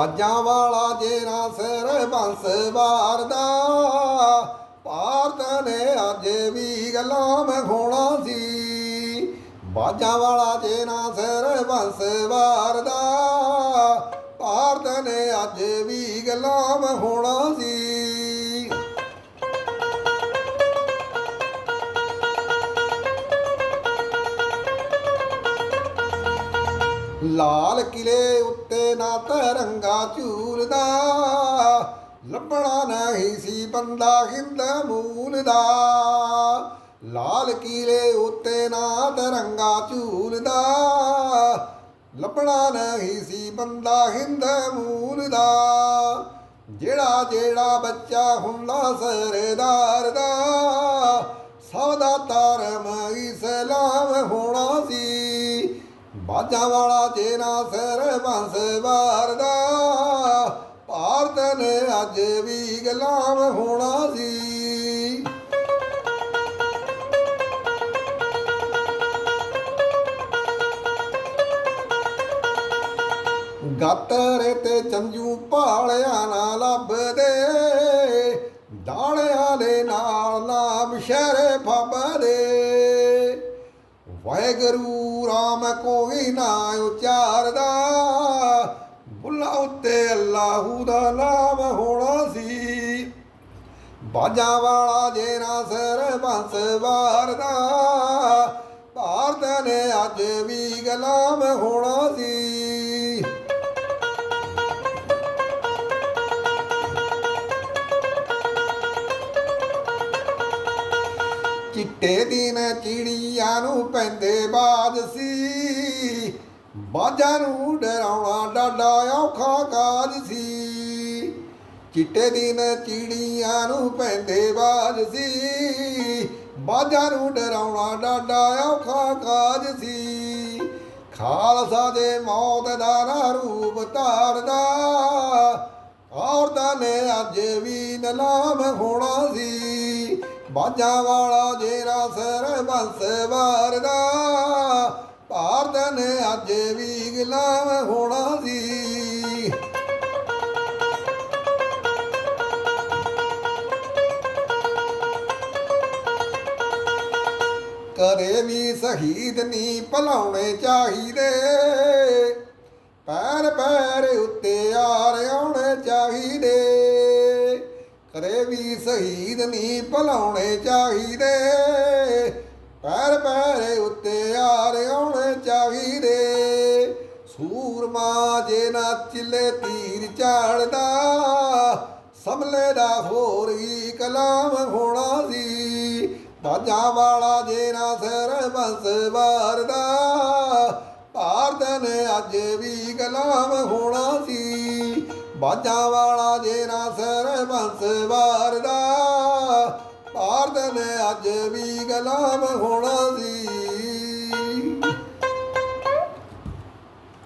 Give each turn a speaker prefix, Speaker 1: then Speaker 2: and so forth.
Speaker 1: ਬਾਜਾਂ ਵਾਲਾ ਜੇਰਾ ਸਿਰ ਬੰਸ ਵਾਰਦਾ। ਭਾਰਤ ਨੇ ਅੱਜ ਵੀ ਗੁਲਾਮ ਹੋਣਾ ਸੀ। ਬਾਜਾਂ ਵਾਲਾ ਜੇਰਾ ਸਿਰ ਬੰਸ ਵਾਰਦਾ। ਭਾਰਤ ਨੇ ਅੱਜ ਵੀ ਗੁਲਾਮ ਹੋਣਾ ਸੀ। ਲਾਲ ਕਿਲੇ ਉੱਤੇ ਨਾ ਤਰੰਗਾ ਝੂਲਦਾ, ਲੱਭਣਾ ਨਹੀਂ ਸੀ ਬੰਦਾ ਹਿੰਦ ਮੂਲ ਦਾ ਲਾਲ ਕਿਲੇ ਉੱਤੇ ਨਾ ਤਰੰਗਾ ਝੂਲਦਾ, ਲੱਭਣਾ ਨਹੀਂ ਸੀ ਬੰਦਾ ਹਿੰਦ ਮੂਲ ਦਾ ਜਿਹੜਾ ਜਿਹੜਾ ਬੱਚਾ ਹੁੰਦਾ ਸਰਦਾਰ ਦਾ ਸਭ ਦਾ ਧਰਮ ਬਾਜਾਂ ਵਾਲਾ ਜੇਨਾ ਸਿਰ ਬੰਸ ਵਾਰਦਾ ਭਾਰਤ ਨੇ ਅੱਜ ਵੀ ਗੁਲਾਮ ਹੋਣਾ ਸੀ। ਗਾਤਰੇ ਤੇ ਚੰਜੂ ਭਾਲਿਆ ਨਾ ਲੱਭਦੇ। ਦਾਲਿਆਂ ਦੇ ਨਾਲ ਨਾਮ ਸ਼ਹਿਰੇ ਫੱਬਦੇ। ਵਾਹਿਗੁਰੂ ਰਾਮ ਕੋਈ ਨਾ ਉਚਾਰਦਾ। ਬੁੱਲਾ ਉੱਤੇ ਅੱਲਾਹੂ ਦਾ ਨਾਮ ਹੋਣਾ ਸੀ। ਬਾਜਾਂ ਵਾਲਾ ਜੇ ਨਾ ਸਰ ਬੰਸ ਵਾਰਦਾ। ਭਾਰਤ ਨੇ ਅੱਜ ਵੀ ਗੁਲਾਮ ਹੋਣਾ ਸੀ। ਚਿੱਟੇ ਦਿਨ ਚਿੜੀਆਂ ਨੂੰ ਪੈਂਦੇ ਬਾਜ ਸੀ। ਬਾਜਾਂ ਨੂੰ ਡਰਾਉਣਾ ਡਾਡਾ ਔਖਾ ਕਾਜ ਸੀ। ਚਿੱਟੇ ਦਿਨ ਚਿੜੀਆਂ ਨੂੰ ਪੈਂਦੇ ਬਾਜ ਸੀ। ਬਾਜਾਂ ਨੂੰ ਡਰਾਉਣਾ ਡਾਡਾ ਔਖਾ ਕਾਜ ਸੀ। ਖਾਲਸਾ ਦੇ ਮੌਤ ਦਾ ਨਾ ਰੂਪ ਧਾਰਦਾ, ਔਰਤਾਂ ਨੇ ਅੱਜ ਵੀ ਨਲਾਮ ਹੋਣਾ ਸੀ। ਬਾਜਾਂ ਵਾਲਾ ਜੇਰਾ ਸਰ ਬੰਸ ਵਾਰਦਾ। ਭਾਰਤ ਨੇ ਅੱਜ ਵੀ ਗੁਲਾਮ ਹੋਣਾ ਸੀ। ਕਰੇ ਵੀ ਸ਼ਹੀਦ ਨਹੀਂ ਭਲਾਉਣੇ ਚਾਹੀਦੇ। ਕਰੇ ਵੀ ਸ਼ਹੀਦ ਨਹੀਂ ਭਲਾਉਣੇ ਚਾਹੀਦੇ। ਪੈਰ ਪੈਰੇ ਉੱਤੇ ਯਾਰ ਆਉਣੇ ਚਾਹੀਦੇ। ਸੂਰਮਾ ਜੇ ਨਾ ਚਿੱਲੇ ਤੀਰ ਝਾੜਦਾ ਸਮਲੇ ਦਾ ਹੋਰ ਹੀ ਕਲਾਮ ਹੋਣਾ ਸੀ। ਬਾਜਾਂ ਵਾਲਾ ਜੇ ਨਾ ਸਿਰ ਬੰਸ ਵਾਰਦਾ, ਭਾਰਤ ਨੇ ਅੱਜ ਵੀ ਗੁਲਾਮ ਹੋਣਾ ਸੀ। ਬਾਜਾਂ ਵਾਲਾ ਜੇ ਨਾ ਸਿਰ ਬੰਸ ਵਾਰਦਾ। ਭਾਰਤ ਨੇ ਅੱਜ ਵੀ ਗੁਲਾਮ ਹੋਣਾ ਸੀ।